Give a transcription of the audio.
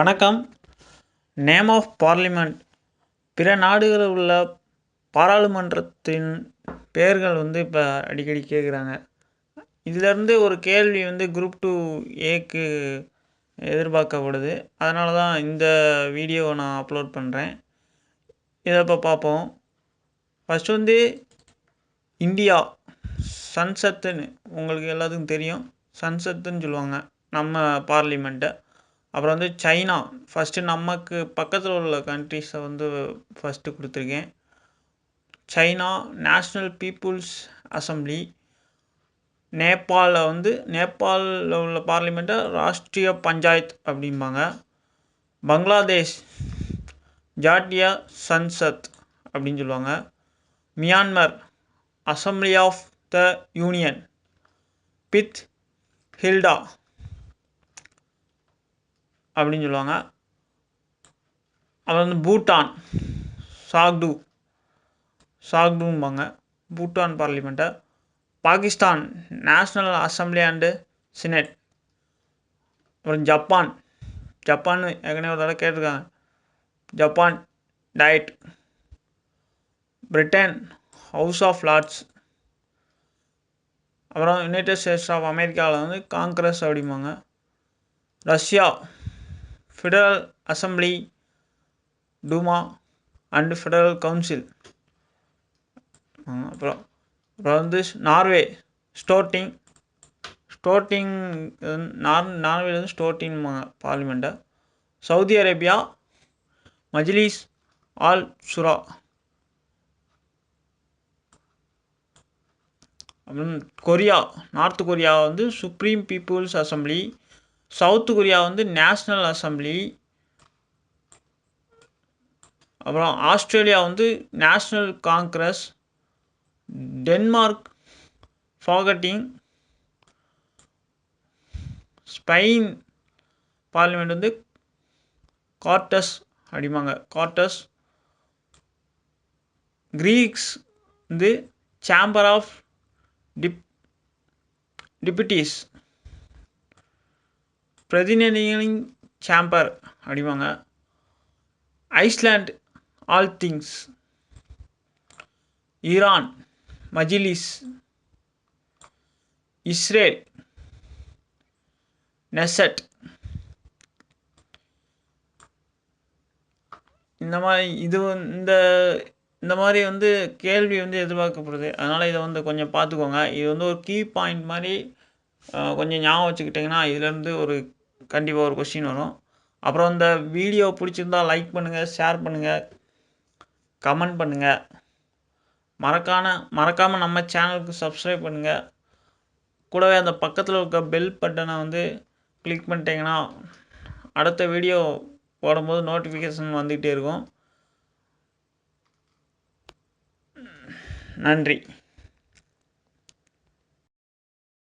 வணக்கம். Name of parliament பிற நாடுகளில் உள்ள பாராளுமன்றத்தின் பெயர்கள் வந்து இப்போ அடிக்கடி கேட்குறாங்க இதிலேருந்து ஒரு கேள்வி வந்து குரூப் டூ ஏக்கு எதிர்பார்க்கப்படுது. அதனால தான் இந்த வீடியோவை நான் அப்லோட் பண்ணுறேன் இதை இப்போ பார்ப்போம் ஃபஸ்ட் வந்து இந்தியா சன்சத்துன்னு உங்களுக்கு எல்லாத்துக்கும் தெரியும். சன்சத்துன்னு சொல்லுவாங்க. நம்ம பார்லிமெண்ட்டை அப்புறம் வந்து சைனா. ஃபஸ்ட்டு நமக்கு பக்கத்தில் உள்ள கண்ட்ரிஸை வந்து ஃபஸ்ட்டு கொடுத்துருக்கேன். சைனா நேஷ்னல் பீப்புள்ஸ் அசம்பிளி நேபாளில் வந்து நேபாளில் உள்ள பார்லிமெண்ட்டை ராஷ்ட்ரிய பஞ்சாயத் அப்படிம்பாங்க. பங்களாதேஷ் ஜாட்டியா சன்சத் அப்படின்னு சொல்லுவாங்க. Myanmar assembly of the union பித் ஹில்டா. அப்படின்னு சொல்லுவாங்க. அப்புறம் வந்து பூட்டான். சாக்டு சாக்டும்பாங்க Bhutan பார்லிமெண்ட்டை. Pakistan. National Assembly and Senate. அப்புறம் ஜப்பான். ஜப்பான் ஏற்கனவே ஒரு தடவை கேட்டிருக்காங்க. Japan Diet. Britain House of Lords. அப்புறம் யுனைடெட் ஸ்டேட்ஸ் ஆஃப் அமெரிக்காவில் வந்து காங்கிரஸ் அப்படிம்பாங்க. Russia. Federal Assembly Duma and Federal Council அப்புறம் அப்புறம் வந்து நார்வே ஸ்டோட்டிங் ஸ்டோட்டிங் நார் நார்வேல வந்து ஸ்டோட்டின்பாங்க பார்லிமெண்ட்டை Saudi Arabia Majlis al Shura அப்புறம் கொரியா நார்த் கொரியா வந்து supreme people's assembly South Korea வந்து நேஷ்னல் அசம்பிளி அப்புறம் ஆஸ்திரேலியா வந்து national congress Denmark Folketing Spain parliament வந்து கார்டஸ் அப்படிம்பாங்க. கார்டஸ் கிரீக்ஸ் வந்து சேம்பர் ஆஃப் டிப் டிபிட்டிஸ் பிரதிநிதிகளின் சேம்பர் அப்படிம்பாங்க Iceland Althing Iran Majlis Israel Knesset இந்த மாதிரி இது இந்த இந்த மாதிரி வந்து கேள்வி வந்து எதிர்பார்க்கப்படுது. அதனால் இதை வந்து கொஞ்சம் பார்த்துக்கோங்க. இது வந்து ஒரு கீ பாயிண்ட் மாதிரி கொஞ்சம் ஞாபகம் வச்சுக்கிட்டிங்கன்னா இதுலேருந்து ஒரு கண்டிப்பாக ஒரு கொஸ்டின் வரும். அப்புறம் இந்த வீடியோ பிடிச்சிருந்தா லைக் பண்ணுங்கள் ஷேர் பண்ணுங்கள் கமெண்ட் பண்ணுங்கள் மறக்கான மறக்காமல் நம்ம சேனலுக்கு சப்ஸ்கிரைப் பண்ணுங்கள் கூடவே அந்த பக்கத்தில் இருக்க பெல் பட்டனை வந்து கிளிக் பண்ணிட்டீங்கன்னா அடுத்த வீடியோ போடும்போது நோட்டிஃபிகேஷன் வந்துக்கிட்டே இருக்கும். நன்றி.